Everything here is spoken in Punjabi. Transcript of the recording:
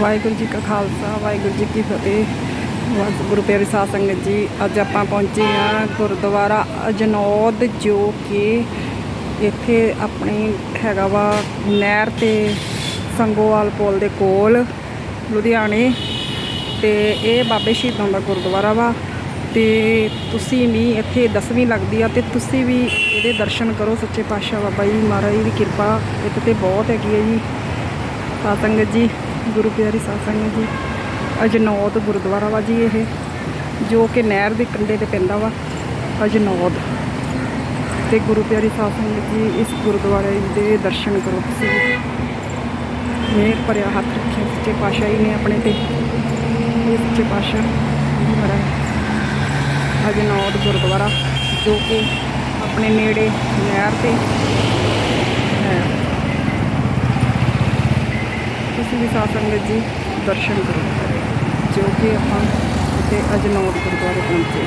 ਵਾਹਿਗੁਰੂ ਜੀ ਕਾ ਖਾਲਸਾ, ਵਾਹਿਗੁਰੂ ਜੀ ਕੀ ਫਤਿਹ। ਵਾਹਿਗੁਰੂ ਗੁਰੂ ਪਿਆਰੀ ਸਾਧ ਸੰਗਤ ਜੀ, ਅੱਜ ਆਪਾਂ ਪਹੁੰਚੇ ਹਾਂ ਗੁਰਦੁਆਰਾ ਅਜਨੌਦ, ਜੋ ਕਿ ਇੱਥੇ ਆਪਣੇ ਹੈਗਾ ਵਾ ਨਹਿਰ ਤੇ ਸੰਗੋਵਾਲ ਪੁਲ ਦੇ ਕੋਲ, ਲੁਧਿਆਣੇ। ਤੇ ਇਹ ਬਾਬੇ ਸ਼ਹੀਦਾਂ ਦਾ ਗੁਰਦੁਆਰਾ ਵਾ। ਤੇ ਤੁਸੀਂ ਵੀ ਇੱਥੇ ਦਸਵੀਂ ਲੱਗਦੀ ਆ ਤੇ ਤੁਸੀਂ ਵੀ ਇਹਦੇ ਦਰਸ਼ਨ ਕਰੋ ਸੱਚੇ ਪਾਤਸ਼ਾਹ ਬਾਬਾ ਜੀ ਮਹਾਰਾਜ ਦੀ ਕਿਰਪਾ। ਇੱਥੇ ਤੇ ਬਹੁਤ ਹੈਗੀ ਹੈ ਜੀ। ਸਾਧ ਸੰਗਤ ਜੀ ਗੁਰੂ ਪਿਆਰੀ ਸਾਧ ਜੀ। ਅਜਨੌਦ ਗੁਰਦੁਆਰਾ ਵਾ ਜੀ ਇਹ, ਜੋ ਕਿ ਨਹਿਰ ਦੇ ਕੰਢੇ ਤੇ ਪੈਂਦਾ ਵਾ, ਅਜਨੌਦ। ਤੇ ਗੁਰੂ ਪਿਆਰੀ ਸਾਧ ਜੀ ਇਸ ਗੁਰਦੁਆਰੇ ਦੇ ਦਰਸ਼ਨ ਕਰੋ ਤੁਸੀਂ। ਮੇਰ ਭਰਿਆ ਹੱਥ ਰੱਖਿਆ ਸੱਚੇ ਪਾਤਸ਼ਾਹ ਜੀ ਨੇ ਆਪਣੇ ਤੇ। ਇਹ ਸੱਚੇ ਪਾਤਸ਼ਾਹ ਜੀ ਅਜਨੌਦ ਗੁਰਦੁਆਰਾ, ਜੋ ਕਿ ਆਪਣੇ ਨੇੜੇ ਨਹਿਰ ਤੇ ਹੈ ਤੁਸੀਂ ਵੀ ਸਾਧ ਸੰਗਤ ਜੀ ਦਰਸ਼ਨ ਕਰੋ ਜੋ ਕਿ ਆਪਾਂ ਇੱਥੇ ਅਜਨੌਰ ਗੁਰਦੁਆਰੇ ਪਹੁੰਚੇ।